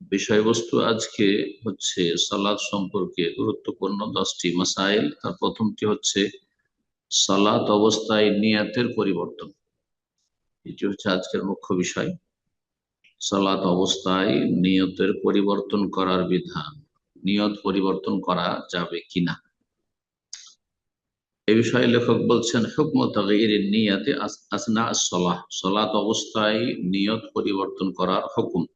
বিষয়বস্তু আজকে হচ্ছে সালাদ সম্পর্কে গুরুত্বপূর্ণ দশটি মাসাইল। তার প্রথমটি হচ্ছে সালাত অবস্থায় নিয়াতের পরিবর্তন। এটি হচ্ছে আজকের মুখ্য বিষয়। সালাত অবস্থায় নিয়তের পরিবর্তন করার বিধান। নিয়ত পরিবর্তন করা যাবে কিনা? এ বিষয়ে লেখক বলছেন হুকমত নিয়াতে আসনা সলাহ সলাত অবস্থায় নিয়ত পরিবর্তন করার হুকুম।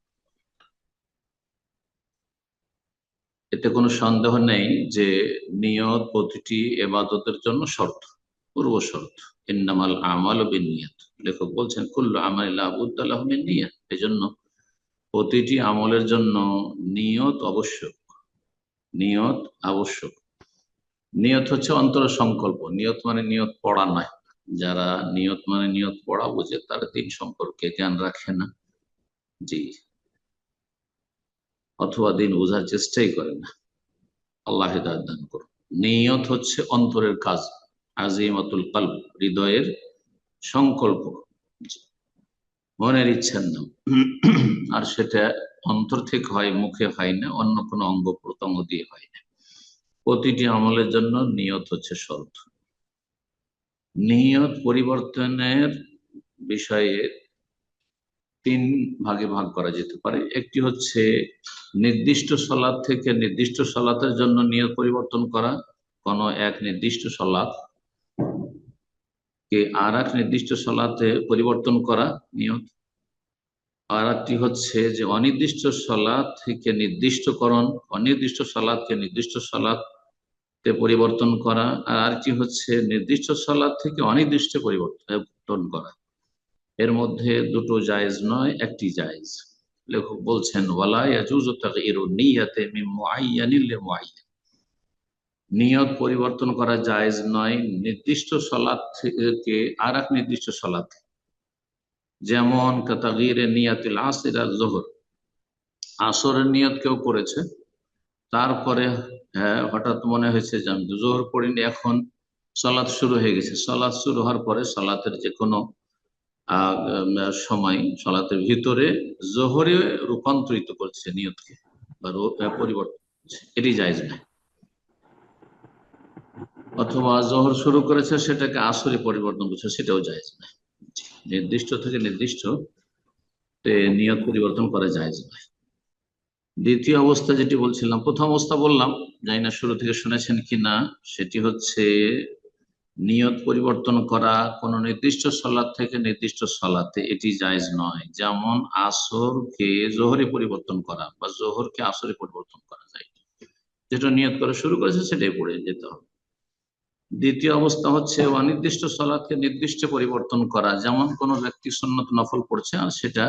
এতে কোনো সন্দেহ নেই যে নিয়ত প্রতিটি এবাদতের জন্য শর্ত, পূর্ব শর্ত। ইন্নামাল আমাল নিয়ত লেখক বলছেন, কুল্লু আমাল আবুদ্দাল্লাহ নিয়ত। এই জন্য প্রতিটি আমলের জন্য নিয়ত আবশ্যক। নিয়ত আবশ্যক। নিয়ত হচ্ছে অন্তর সংকল্প। নিয়ত মানে নিয়ত পড়া নয়। যারা নিয়ত মানে নিয়ত পড়া বুঝে, তারা দিন সম্পর্কে জ্ঞান রাখে না। জি। অথবা দিন বোঝার চেষ্টাই করে না। আল্লাহ হেদায়ত দান করুন। নিয়ত হচ্ছে অন্তরের কাজ, আজিমাতুল কাল্প হৃদয়ের সংকল্প। মনের ইচ্ছার নাম আর সেটা অন্তর থেকে হয়, মুখে হয় না, অন্য কোনো অঙ্গ প্রত্যঙ্গ দিয়ে হয় না। প্রতিটি আমলের জন্য নিয়ত হচ্ছে শর্ত। নিয়ত পরিবর্তনের বিষয়ে তিন ভাগে ভাগ করা যেতে পারে। একটি হচ্ছে নির্দিষ্ট সলাদ থেকে নির্দিষ্ট সলাতের জন্য নিয়ত পরিবর্তন করা। কোন এক নির্দিষ্ট সলাদ কে আর এক নির্দিষ্ট সলাতে পরিবর্তন করা নিয়ত। আর একটি হচ্ছে যে অনির্দিষ্ট সলাদ থেকে নির্দিষ্টকরণ, অনির্দিষ্ট সলাদকে নির্দিষ্ট সলাদতে পরিবর্তন করা। আর আরেকটি হচ্ছে নির্দিষ্ট সলাদ থেকে অনির্দিষ্ট পরিবর্তন করা। এর মধ্যে দুটো জায়েজ নয়, একটি জায়েজ। লেখক বলছেন নিয়ত পরিবর্তন করা জায়েজ নয়, নির্দিষ্ট সলাদ থেকে আর এক নির্দিষ্ট সলাদ। যেমন, কাতাগিরে নিয়াতিল আসির জোহর। আসরের নিয়ত কেউ করেছে। তারপরে হ্যাঁ হঠাৎ মনে হয়েছে যে আমি জোহর পড়িনি, এখন সলাৎ শুরু হয়ে গেছে। সলাৎ শুরু হওয়ার পরে সলাতের যে কোনো সময় সলাতের ভিতরে জোহরে রূপান্তরিত করছে নিয়তকে বা পরিবর্তন এটি জায়জ না অথবা জোহর শুরু করেছে, সেটাকে আসরে পরিবর্তন করছে, সেটাও জায়জ না নির্দিষ্ট থেকে নির্দিষ্ট নিয়ত পরিবর্তন করা জায়জ নয়। দ্বিতীয় অবস্থা যেটি বলছিলাম, প্রথম অবস্থা বললাম, জানি না শুরু থেকে শুনেছেন কিনা, সেটি হচ্ছে নিয়ত পরিবর্তন করা কোন নির্দিষ্ট সলাদ থেকে নির্দিষ্ট সলাতে এটি জায়জ নয়। যেমন আসরকে জোহরে পরিবর্তন করা বা জোহরকে আসরে পরিবর্তন করা যায়। যেটা নিয়ত করে শুরু করেছে সেটাই পড়ে যেতে হবে। দ্বিতীয় অবস্থা হচ্ছে অনির্দিষ্ট সলাদকে নির্দিষ্ট পরিবর্তন করা। যেমন কোন ব্যক্তি সন্ন্যত নফল পড়ছে আর সেটা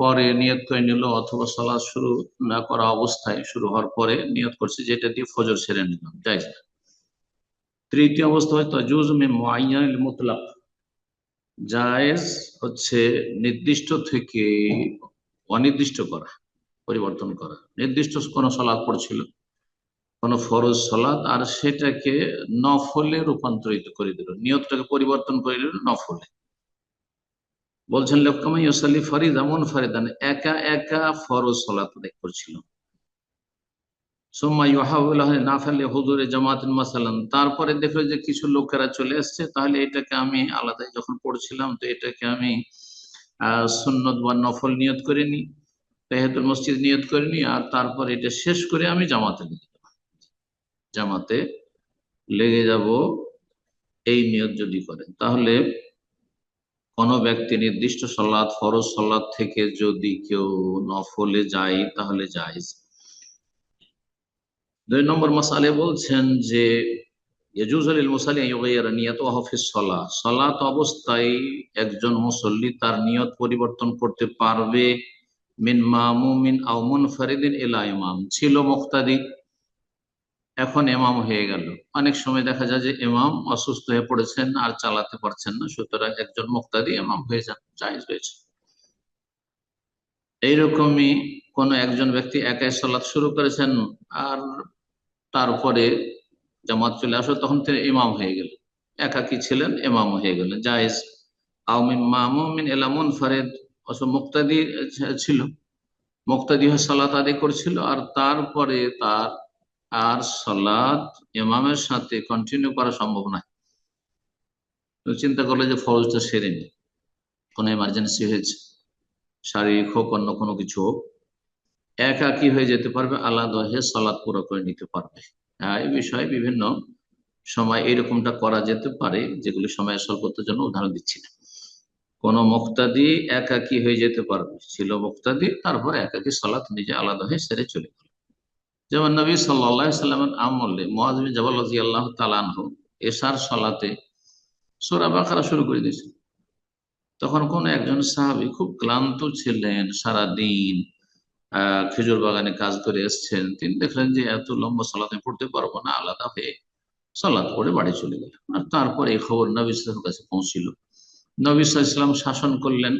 পরে নিয়ত করে নিল অথবা সলাদ শুরু না করা অবস্থায় শুরু হওয়ার পরে নিয়ত করছে যেটা দিয়ে ফজর সেরে নিলাম যাই না। তৃতীয় অবস্থা হয় তজুজ মে মুআইয়ানিল মুতলাক জায়েজ হচ্ছে নির্দিষ্ট থেকে অনির্দিষ্ট করা, পরিবর্তন করা। নির্দিষ্ট কোন সলাদ পড়ছিল, কোন ফরজ সলাদ, আর সেটাকে নফলে রূপান্তরিত করে দিল। নিয়তটাকে পরিবর্তন করে দিল নফলে। বলছেন লক্ষ্যমাই ইসাল্লি ফরিদ, এমন ফরিদান একা একা ফরজ সলাত দেখ করছিল তারপরে দেখল যে কিছু লোকেরা চলে আসছে তাহলে এটাকে আমি আলাদাই যখন পড়ছিলাম তো এটাকে আমি সুন্নত বা নফল নিয়ত করে নি তেহেতুল মসজিদ নিয়ত করে নি আর তারপর এটা শেষ করে আমি জামাতে জামাতে লেগে যাব, এই নিয়ত যদি করেন তাহলে কোনো ব্যক্তি নির্দিষ্ট সল্লাদ ফরজ সল্লাদ থেকে যদি কেউ নফলে যায়, তাহলে যায় দুই নম্বর মশালে বলছেন যে সলাত অবস্থায় একজন মুসল্লি তার নিয়ত পরিবর্তন করতে পারবে মিন মামুমিন আউমুন ফরিদিন এলা ইমাম। ছিল মুক্তাদি, এখন এমাম হয়ে গেল। অনেক সময় দেখা যায় যে এমাম অসুস্থ হয়ে পড়েছেন আর চালাতে পারছেন না, সুতরাং একজন মুক্তাদি এমাম হয়ে যান, জায়জ হয়েছে। এইরকমই কোন একজন ব্যক্তি একাই সলাৎ শুরু করেছেন আর তারপরে জামাত চলে আসো তখন তিনি ইমাম হয়ে গেলেন। একাকি ছিলেন, ইমাম হয়ে গেলেন। জায়েজ আউমিন মামুমিন এলামুন ফারেদ অবশ্য মুক্তাদি ছিল। মুক্তাদি হয়ে সালাত আদি করছিল আর তারপরে তার আর সালাত ইমামের সাথে কন্টিনিউ করা সম্ভব নয়। চিন্তা করলে যে ফরজটা সেরে নি। কোনো এমার্জেন্সি হয়েছে। শারীরিক হোক, অন্য কোনো কিছু হোক। একাকি হয়ে যেতে পারবে, আলাদা হয়ে সালাদ পুরো করে নিতে পারবে। এই বিষয়ে বিভিন্ন সময় এরকমটা করা যেতে পারে, যেগুলি সময় স্বল্পতার জন্য উদাহরণ দিচ্ছি না। কোন মুক্তাদি একাকি হয়ে যেতে পারবে। ছিল মুক্তাদি, তারপর একাকি সালাত নিজে আলাদা হয়ে সেরে চলে গেল। যেমন নবী সাল্লামের আমলে মহাজমী জবাল আল্লাহ তালানহ এসার সলাতে সোরা বাখারা শুরু করে দিয়েছে। তখন কোন একজন সাহাবি খুব ক্লান্ত ছিলেন সারা দিন খেজুর বাগানে কাজ করে এসছেন, তিনি দেখলেন যে এত লম্বা সালাতে পড়তে পারব না, আলাদা হয়ে সালাদ পড়ে বাড়ি চলে গেল আর তারপর এই খবর নবী ইসলামের কাছে পৌঁছিল। নবী ইসলাম শাসন করলেন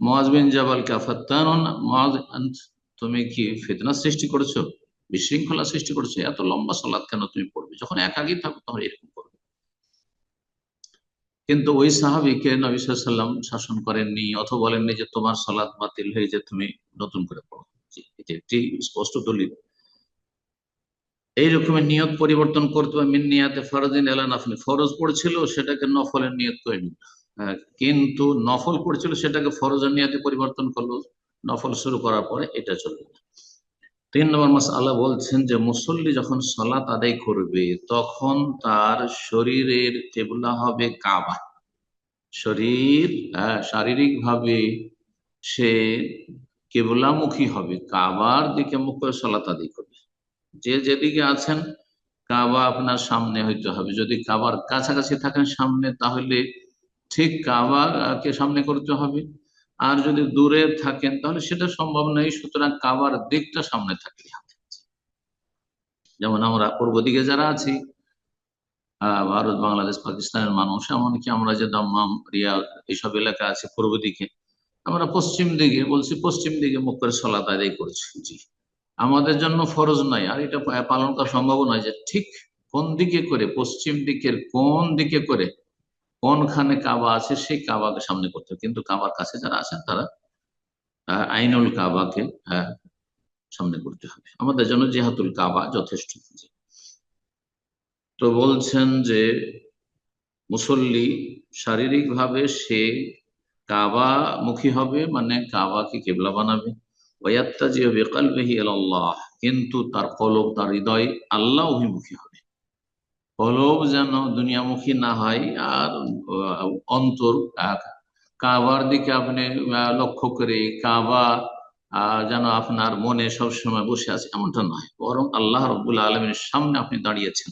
মহাজ বিন জাবালকে আফাত্তান তুমি কি ফেতনা সৃষ্টি করেছ? বিশৃঙ্খলা সৃষ্টি করেছ? এত লম্বা সালাদ কেন তুমি পড়বে? যখন একাকি থাকো তখন এরকম কিন্তু ওই সাহাবিকে নবী সাল্লাম শাসন করেননি অথবা বলেননি যে তোমার সালাদ বাতিল হয়ে যে তুমি নতুন করে পড়ো। এটি একটি স্পষ্ট দলিল। এই রকমের নিয়ত পরিবর্তন করতে হবে। মিন নিয়াতে ফরজিন এলা নাফলি। ফরজ পড়ছিল, সেটাকে নফলের নিয়ত করে নিল। কিন্তু নফল পড়ছিল, সেটাকে ফরজের নিয়তে পরিবর্তন করল। নফল শুরু করার পরে এটা চলবে। না তিন নম্বর মাস আল্লাহ বলছেন যে, মুসল্লি যখন সলাত আদায় করবে, তখন তার শরীরের কেবলা হবে কাবা। শরীর শারীরিক ভাবে সে কেবলামুখী হবে, কাবার দিকে মুখ করে সলাত আদায় করবে। যে যেদিকে আছেন, কাবা আপনার সামনে হইতে হবে। যদি কাবার কাছাকাছি থাকেন সামনে, তাহলে ঠিক কাবাকে সামনে করতে হবে। আর যদি দূরে থাকেন, তাহলে সেটা সম্ভব নয়। সুতরাং কাবার দিকটা সামনে থাকলে যেমন আমরা পূর্ব দিকে যারা আছি ভারত, বাংলাদেশ, পাকিস্তানের মানুষ, এমনকি আমরা যে দাম্মাম রিয়াদ এইসব এলাকা আছে পূর্ব দিকে, আমরা পশ্চিম দিকে বলছি, পশ্চিম দিকে মুখ করে সলাত আদায় করছি। জি। আমাদের জন্য ফরজ নয়। আর এটা পালন করা সম্ভব নয় যে ঠিক কোন দিকে করে, পশ্চিম দিকের কোন দিকে করে কোনখানে কাবা আছে, সেই কাবাকে সামনে করতে কিন্তু কাবার কাছে যারা আছেন, তারা আইনুল কাবাকে সামনে করতে হবে। আমাদের জন্য জেহাতুল কাবা যথেষ্ট। তো বলছেন যে, মুসল্লি শারীরিক ভাবে সে কাবা মুখী হবে মানে কাবাকে কেবলা বানাবে। কিন্তু তার কলব, তার হৃদয় আল্লাহ অভিমুখী হবে। কলব যেন দুনিয়ামুখী না হয় আর অন্তর কাবার দিকে আপনি লক্ষ্য করে কাবা যেন আপনার মনে সবসময় বসে আছে এমনটা নয়। বরং আল্লাহ রবুল্লা আলমের সামনে আপনি দাঁড়িয়েছেন।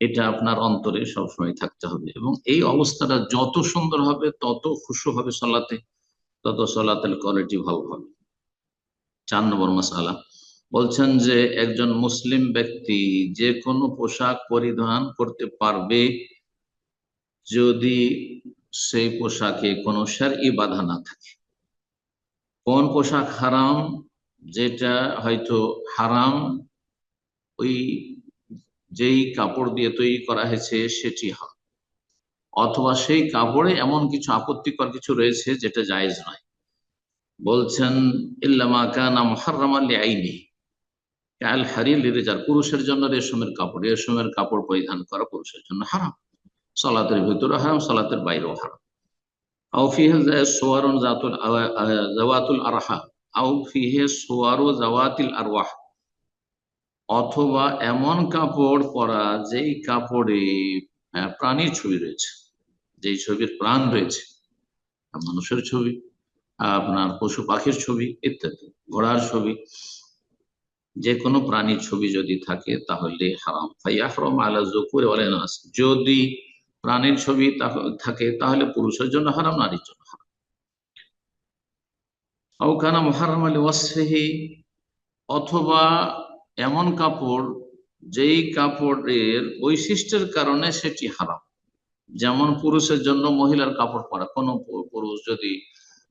এটা আপনার অন্তরে সবসময় থাকতে হবে এবং এই অবস্থাটা যত সুন্দর হবে, তত খুশু হবে সলাতে, তত সলাতের কোয়ালিটি ভালো হবে। চার নম্বর মশালা বলছেন যে একজন মুসলিম ব্যক্তি যে কোনো পোশাক পরিধান করতে পারবে যদি সেই পোশাকে কোনো ই বাধা না থাকে। কোন পোশাক হারাম, যেটা হয়তো হারাম, ওই যেই কাপড় দিয়ে তৈরি করা হয়েছে সেটি হয় অথবা সেই কাপড়ে এমন কিছু আপত্তিকর কিছু রয়েছে যেটা জায়েজ নয়। বলছেন, ইল্লামা কানা মুহাররাম আলী আইনি আল হারিল রেজার পুরুষের জন্য রেশমের কাপড় রেশমের কাপড় পরিধান করা পুরুষের জন্য হারাম। সলাতের ভিতরে হারাম, সলাতের বাইরেও হারাম। আও ফিহে সোয়ারুন জাতুল জাওয়াতুল আরহা। আও ফিহে সোয়ারু জাওয়াতিল আরওয়াহ। অথবা এমন কাপড় পরা যেই কাপড়ে প্রাণীর ছবি রয়েছে, যেই ছবির প্রাণ রয়েছে, মানুষের ছবি, আপনার পশু পাখির ছবি ইত্যাদি, ঘোড়ার ছবি যে কোনো প্রাণীর ছবি যদি থাকে, তাহলে হারাম। ফাইয়াহরম আলা জকুর নাস। যদি প্রাণীর ছবি থাকে, তাহলে পুরুষের জন্য হারাম, নারীর জন্য হারাম। আউকানা মহারাম আলী ওয়াসফিহি, অথবা এমন কাপড়, যেই কাপড়ের বৈশিষ্ট্যের কারণে সেটি হারাম। যেমন পুরুষের জন্য মহিলার কাপড় পরা। কোনো পুরুষ যদি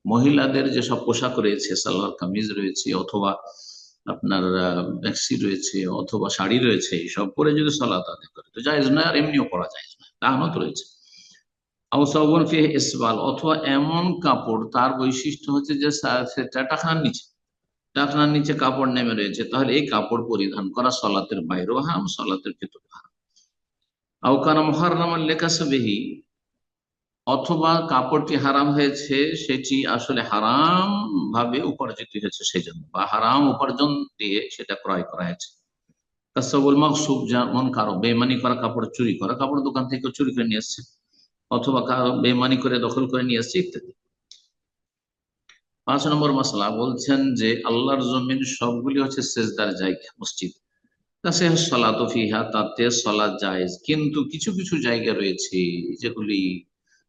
মহিলাদের যেসব পোশাক রয়েছে, সালোয়ার কামিজ রয়েছে, অথবা আপনার ম্যাক্সি রয়েছে অথবা শাড়ি রয়েছে, এইসব পরে যদি সলাত আদায় করে, তো জায়েজ নয় আর এমনিও পরা যায় না তাহনত রয়েছে। আউসাবন ফি ইসবাল, অথবা এমন কাপড়, তার বৈশিষ্ট্য হচ্ছে যে সেটা টাকার নিচে, টাকনার নিচে কাপড় নেমে রয়েছে, তাহলে এই কাপড় পরিধান করা সলাতের বাইরেও হারাম, সলাতের ভেতরে হারাম। আউকানা মহারাম লেখাসবেহি অথবা কাপড়টি হারাম হয়েছে, সেটি আসলে হারাম ভাবে উপার্জিত হয়েছে সেই জন্য বা হারাম উপার্জন দিয়ে সেটা ক্রয় করা হয়েছে। কাসবুল মাকসুব যেমন কারও বেমানি করা কাপড় চুরি করা, কাপড় দোকান থেকে চুরি করে নিয়ে এসছে, অথবা কারও বেমানি করে দখল করে নিয়ে এসছে ইত্যাদি। পাঁচ নম্বর মশলা বলছেন যে আল্লাহর জমিন সবগুলি হচ্ছে সেজদার জায়গা, মসজিদ। তাতে সলা জায়েজ, কিন্তু কিছু কিছু জায়গা রয়েছে যেগুলি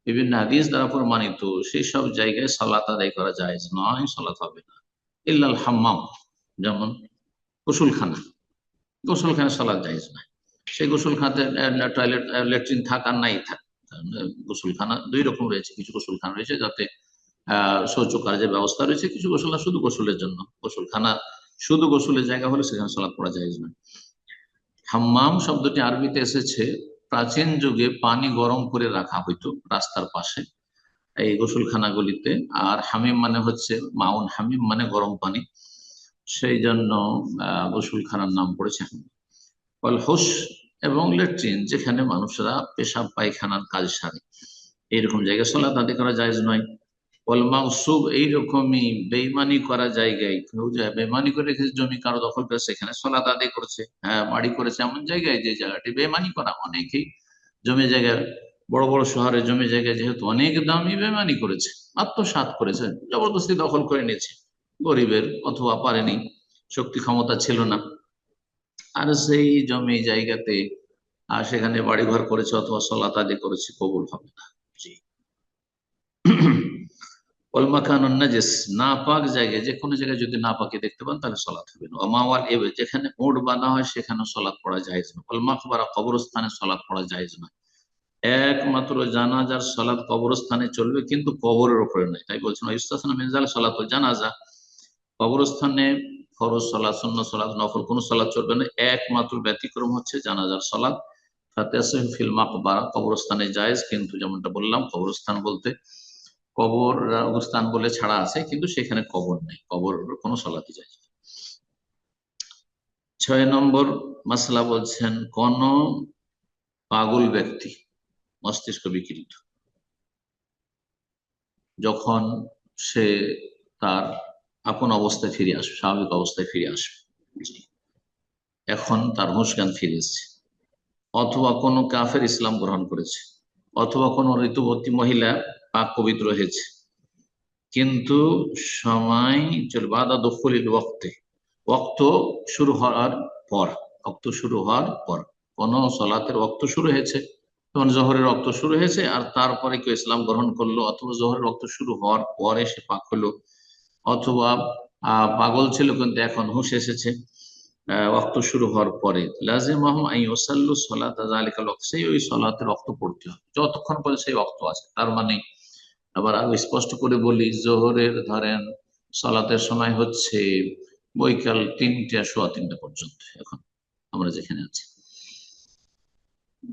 বিভিন্ন হাদিস দ্বারা প্রমাণিত, সেই সব জায়গায় সালাত আদায় করা জায়েজ নয়, সালাত হবে না। ইল্লাল হাম্মাম, যেমন গোসলখানা। গোসলখানা সলাৎ জায়েজ নয়। সেই গোসলখানাতে টয়লেট ল্যাট্রিন থাক আর নাই থাক। গোসলখানা দুই রকম রয়েছে, কিছু গোসলখানা রয়েছে যাতে শৌচ কার্যের ব্যবস্থা রয়েছে, কিছু গোসলখানা শুধু গোসলের জন্য। গোসলখানা শুধু গোসলের জায়গা হলে সেখানে সলাৎ পড়া যায় না হাম্মাম শব্দটি আরবিতে এসেছে প্রাচীন যুগে পানি গরম করে রাখা হইতো রাস্তার পাশে, এই গোসলখানাগুলিতে। আর হামিম মানে হচ্ছে মাউন হামিম মানে গরম পানি। সেই জন্য গোসলখানার নাম পড়েছে হামিম। হোস এবং লেট্রিন, যেখানে মানুষরা পেশাব পায়খানার কাজ সারে। এইরকম জায়গায় সলা তাদের করা যায় নয়। ওয়াল মাউসুব এইরকমই বেইমানি করা জায়গায় কেউ যে বেইমানি করে রেখেছে, জমি কারও দখল করে সেখানে সলাত আদায় করেছে হ্যাঁ বাড়ি করেছে, এমন জায়গায় যে জায়গাটি বেইমানি করা অনেকেই জমি জায়গায়, বড় বড় শহরে জমি জায়গায় যেহেতু অনেক দামি বেমানি করেছে, আত্মসাৎ করেছে, জবরদস্তি দখল করে নিয়েছে, গরিবের অথবা পারেনি, শক্তি ক্ষমতা ছিল না। আর সেই জমি জায়গাতে, আর সেখানে বাড়িঘর করেছে অথবা সলাত আদায় করেছে, কবুল হবে না। অলমাখানুন নাজিস, নাপাক জায়গায় যে কোনো জায়গায় যদি নাপাকে দেখতে পান, তাহলে সলাৎ হবে। না অমাওয়াল এবে, যেখানে ওট বাঁধা হয় সেখানে সলাৎ পড়া যায় না অলমাকবারা কবরস্থানে সলাৎ পড়া যায় না একমাত্র জানাজার সলাৎ কবরস্থানে চলবে, কিন্তু কবরের উপরে নয়। তাই বলছেন ইস্তাসনা মিনজাল সলাত জানাজা। কবরস্থানে ফরজ সলাৎ শূন্য সলাৎ, নফল, কোন সলাৎ চলবে না। একমাত্র ব্যতিক্রম হচ্ছে জানাজার সলাৎ। ফাতেহ ফিল মাকবারা কবরস্থানে জায়েজ, কিন্তু যেমনটা বললাম, কবরস্থান বলতে কবর অবস্থান বলে ছাড়া আছে, কিন্তু সেখানে কবর নেই, কবর কোনো সলাতে যায় ছয় নম্বর মাসলা বলছেন, কোন পাগল ব্যক্তি মস্তিষ্ক বিকৃত। যখন সে তার আপন অবস্থায় ফিরে আসবে, স্বাভাবিক অবস্থায় ফিরে আসবে এখন তার জ্ঞান ফিরে এসছে। অথবা কোনো কাফের ইসলাম গ্রহণ করেছে, অথবা কোনো ঋতুবর্তী মহিলা পাক পবিত্র হয়েছে। কিন্তু সময় চলবে আদা দখলিল ওক্তে ওক্ত শুরু হওয়ার পর ওক্ত শুরু হওয়ার পর। কোন সলাতের ওক্ত শুরু হয়েছে। তখন জহরের রক্ত শুরু হয়েছে আর তারপরে কেউ ইসলাম গ্রহণ করল অথবা জহরের রক্ত শুরু হওয়ার পরে সে পাক হলো। অথবা পাগল ছিল কিন্তু এখন হুঁশ এসেছে রক্ত শুরু হওয়ার পরে। লাজিম আই সলাত সেই ওই সলাতে রক্ত পড়তে হবে। যতক্ষণ পর্যন্ত সেই রক্ত আছে, তার মানে আবার আরও স্পষ্ট করে বলি, জোহরের ধরেন সলাতের সময় হচ্ছে বৈকাল তিনটা, সোয়া তিনটা পর্যন্ত এখন আমরা যেখানে আছি।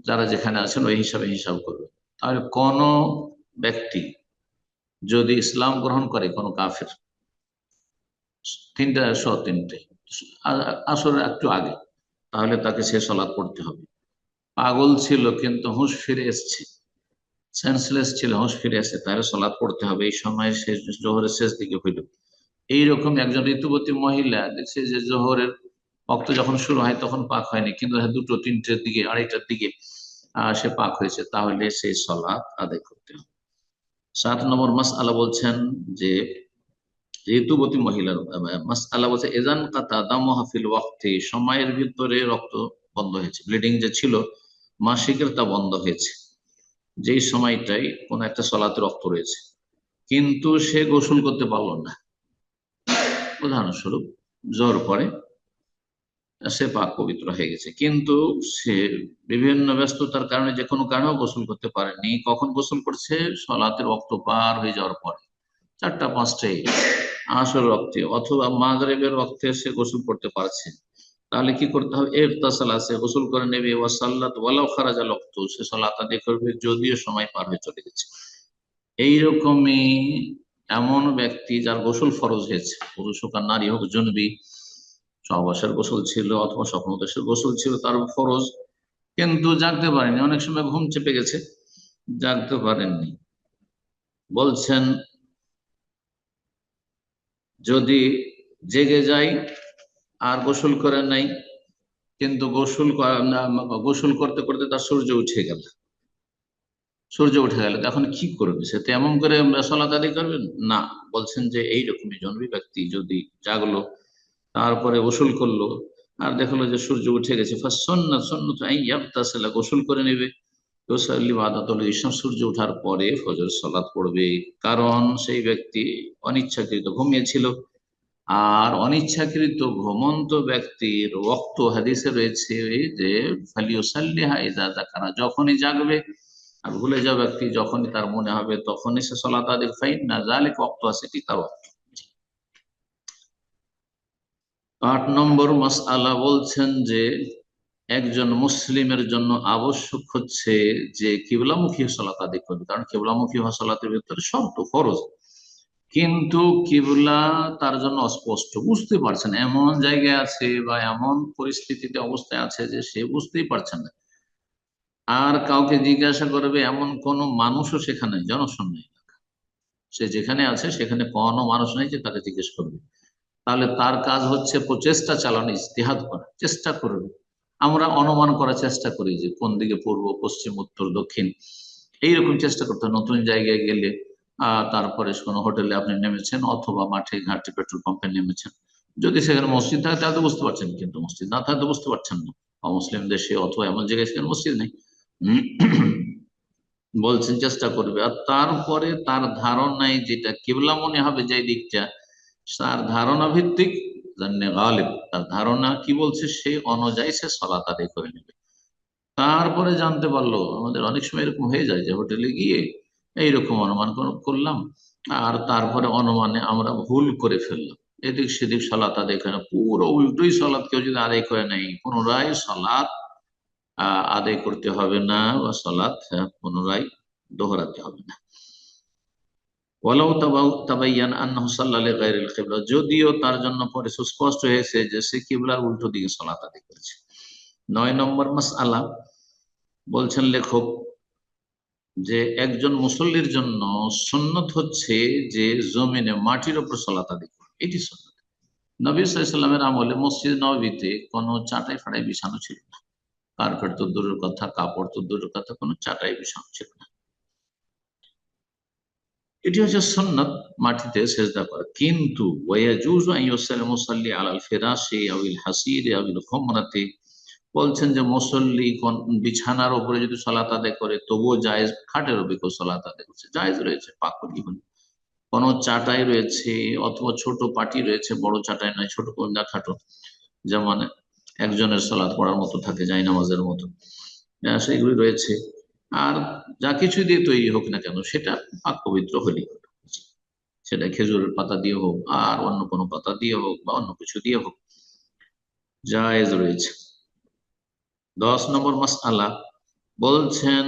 যারা যেখানে আছেন ওই হিসাবে হিসাব করবে তাহলে কোন ব্যক্তি যদি ইসলাম গ্রহণ করে, কোনো কাফের, তিনটা, সোয়া তিনটে আসলে একটু আগে, তাহলে তাকে সে সলাৎ পড়তে হবে। পাগল ছিল কিন্তু হুঁশ ফিরে এসছে। সেন্সলেস ছিল হুঁশ ফিরে আসে তাহলে সলাৎ পড়তে হবে। এই সময় শেষ জোহরের শেষ দিকে হইল। এইরকম একজন ঋতুবতী মহিলা দেখছে যে জোহরের রক্ত যখন শুরু হয় তখন পাক হয়নি, কিন্তু হ্যাঁ দুটো, তিনটের দিকে, আড়াইটার দিকে সে পাক হয়েছে। তাহলে সেই সলাৎ আদায় করতে হবে। সাত নম্বর মাস আলা বলছেন যে ঋতুবতী মহিলার মাস আলা বলছে, এজান কাতা দামহাফিল ওয়াক্তে সময়ের ভিতরে রক্ত বন্ধ হয়েছে। ব্লিডিং যে ছিল, মাসিকের তা বন্ধ হয়েছে। যেই সময়টাই কোন একটা সলাতে রক্ত রয়েছে। কিন্তু সে গোসল করতে পারল না। উদাহরণস্বরূপ জ্বর পরে সে পাক পবিত্র হয়ে গেছে। কিন্তু সে বিভিন্ন ব্যস্ততার কারণে যে কোনো কারণেও গোসল করতে পারেনি। কখন গোসল করছে? সলাতের রক্ত পার হয়ে যাওয়ার পরে। চারটা পাঁচটাই আসল রক্তে অথবা মাগরেবের রক্তে সে গোসল করতে পারছে। তাহলে কি করতে হবে? এর তাসালা সে গোসল করে নেবে। ওয়াসাল্লাত ওয়ালাও খারাজা রক্ত সে সলাত আদায় করবে, যদিও সময় পার হয়ে চলে গেছে। এইরকমই এমন ব্যক্তি যার গোসল ফরজ হয়েছে। পুরুষ হোক আর নারী হোক, জনবি, সহবাসের গোসল ছিল অথবা স্বপ্নদেশের গোসল ছিল, তার ফরজ। কিন্তু জাগতে পারেনি। অনেক সময় ঘুম চেপে গেছে জাগতে পারেননি। বলছেন, যদি জেগে যাই আর গোসল করে নাই, কিন্তু গোসল গোসল করতে করতে তার সূর্য উঠে গেল। সূর্য উঠে গেল এখন কি করবে? সে তো এমন করে সলাত আদায় করবেন না, বলছেন যে এইরকমই জন্মী ব্যক্তি যদি জাগলো, তারপরে গোসল করল, আর দেখল যে সূর্য উঠে গেছে গোসল করে নেবে। সূর্য ওঠার পরে ফজর সলাৎ পড়বে, কারণ সেই ব্যক্তি অনিচ্ছাকৃত ঘুমিয়েছিল। আর অনিচ্ছাকৃত ঘুমন্ত ব্যক্তির রক্ত হাদিসে রয়েছে যে, ফালিউসাল্লিহা ইজা জাকারা যখনই জাগবে আর ভুলে যাওয়া ব্যক্তি যখনই তার মনে হবে, তখনই সে সলাত আদির ফাইন না জালিক রক্ত আছে রক্ত আট নম্বর মাসআলা বলছেন যে, একজন মুসলিমের জন্য আবশ্যক হচ্ছে যে, কিবলামুখী সলাত আদি করবে। কারণ কিবলামুখী হওয়া সলাতের ভিতরে শর্ত ফরজ। কিন্তু কিবলা তার জন্য অস্পষ্ট বুঝতে পারছেন, এমন জায়গায় আছে বা এমন পরিস্থিতিতে অবস্থায় আছে যে সে বুঝতেই পারছে না। আর কাউকে জিজ্ঞাসা করবে, এমন কোন মানুষও সেখানে জনশূন্য এলাকা সে যেখানে আছে, সেখানে কোনো মানুষ নেই যে তাকে জিজ্ঞেস করবে। তাহলে তার কাজ হচ্ছে প্রচেষ্টা চালানো ইস্তেহাদ করা, চেষ্টা করবে আমরা অনুমান করার চেষ্টা করি যে কোন দিকে পূর্ব, পশ্চিম, উত্তর, দক্ষিণ, এইরকম চেষ্টা করতে। নতুন জায়গায় গেলে তারপরে কোনো হোটেলে আপনি নেমেছেন অথবা মাঠে ঘাটে পেট্রোল পাম্পে নেমেছেন। যদি সেখানে মসজিদ থাকে, তাহলে বুঝতে পারছেন, কিন্তু মসজিদ না থাকলে বুঝতে পারছেন না। অমুসলিম দেশে অথবা এমন জায়গায় সেখানে মসজিদ নেই। বলছেন, চেষ্টা করবে। আর তারপরে তার ধারণায় যেটা কেবলা মনে হবে যে দিকটা, তার ধারণা ভিত্তিক তার ধারণা কি বলছে, সে অনুযায়ী সে সলাত আদায় করে নেবে। তারপরে জানতে পারল, আমাদের অনেক সময় এরকম হয়ে যায় যে হোটেলে গিয়ে এইরকম অনুমান করলাম। আর তারপরে অনুমানে আমরা ভুল করে ফেললাম। এদিক সেদিক সলাত আদায় করে। পুরো উল্টোই সলাৎ কেউ যদি আদায় করে নেই পুনরায় সলাৎ আদায় করতে হবে না বা সলাৎ পুনরায় দোহরাতে হবে না। যদিও তার জন্য পরে সুস্পষ্ট হয়েছে যে সে কিবলার উল্টো দিকে সালাত আদায় করেছে। নয় নম্বর মাসআলা, বলছেন লেখক যে একজন মুসল্লির জন্য সুন্নত হচ্ছে যে জমিনে মাটির উপর সালাত আদায় করে। এটি সুন্নত। নবী সাল্লামের আমলে মসজিদ নবীতে কোনো চাটাই ফাটাই বিছানো ছিল না। কার্পেট তো দূরের কথা, কাপড় তো দূরের কথা, কোনো চাটাই বিছানো ছিল না। এটি হচ্ছে সন্ন্যত মাটিতে সেজদা করা। কিন্তু ওয়াজুজু মুসাল্লি আলাল ফিরাশি আবিল হাসির আবিল খুমরাতে বলছেন যে মুসল্লি কোন বিছানার উপরে যদি সালাত আদায় করে, তবুও জায়েজ, খাটের কেউ সালাত আদায় করছে। জায়েজ রয়েছে পাকুলি হলে কোন চাটাই রয়েছে অথবা ছোট পাটি রয়েছে, বড় চাটাই নয়, ছোট কন্যা খাটো যেমন একজনের সালাত পড়ার মতো থাকে যায় নামাজের মতো। সেইগুলি রয়েছে। আর যা কিছু দিয়ে তৈরি হোক না কেন, সেটা পাক পবিত্র হলো। সেটা খেজুরের পাতা দিয়ে হোক, আর অন্য কোনো পাতা দিয়ে হোক বা অন্য কিছু দিয়ে হোক, জায়েজ রয়েছে। দশ নম্বর মাস আলা বলছেন,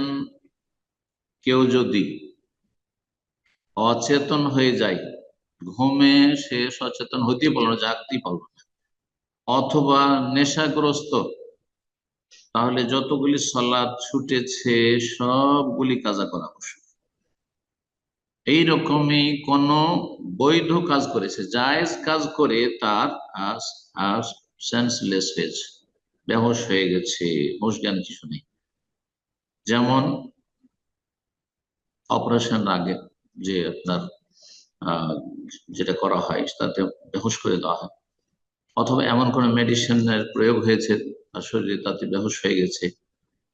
কেউ যদি অচেতন হয়ে যায়, ঘুমে সে সচেতন হতেই পারল না জাগতেই পারল না। অথবা নেশাগ্রস্ত, তাহলে যতগুলি সলাদ ছুটেছে, সবগুলি কাজা করা আবশ্যক। এইরকমই কোন বৈধ কাজ করেছে, জায়েজ কাজ করে তার সেন্সলেস হয়েছে। বেহোশ হয়ে গেছে, হোশ জ্ঞান কিছু নেই। যেমন অপারেশন আগে যে আপনার যেটা করা হয়, তাতে বেহোশ করে দেওয়া হয়। অথবা এমন কোন মেডিসিনের প্রয়োগ হয়েছে, তার শরীরে তাতে বেহোশ হয়ে গেছে,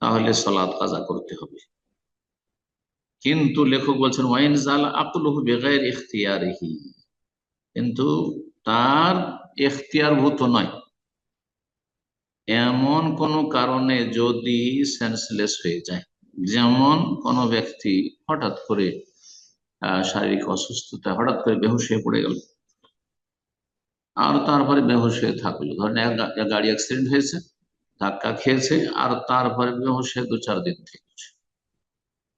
তাহলে সলাদ কাজা করতে হবে। কিন্তু লেখক বলছেন, ওয়াইন জাল আকুলহু বেগায়ের ইখতিয়ারিহি। কিন্তু তার এখতিয়ারভূত নয়। এমন কোন কারণে যদি সেন্সলেস হয়ে যায়। যেমন কোন ব্যক্তি হঠাৎ করে শারীরিক অসুস্থতা, হঠাৎ করে বেহুশ হয়ে পড়ে গেল। আর তারপরে বেহুশ হয়ে থাকল। ধরেন গাড়ি অ্যাক্সিডেন্ট হয়েছে, ধাক্কা খেয়েছে, আর তারপরে বেহুশ হয়ে দু চার দিন থেকেছে।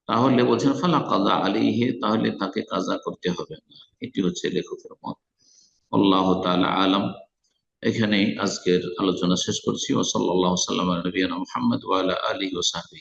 তাহলে বলছেন ফালা কাজা আলিহে তাহলে তাকে কাজা করতে হবে না। এটি হচ্ছে লেখকের মত। আল্লাহ তাআলা আলম। এখানেই আজকের আলোচনা শেষ করছি। ওসল্লাহ সাল্লাম নবীনা মোহাম্মদ ওয়ালা আলী ওসাহি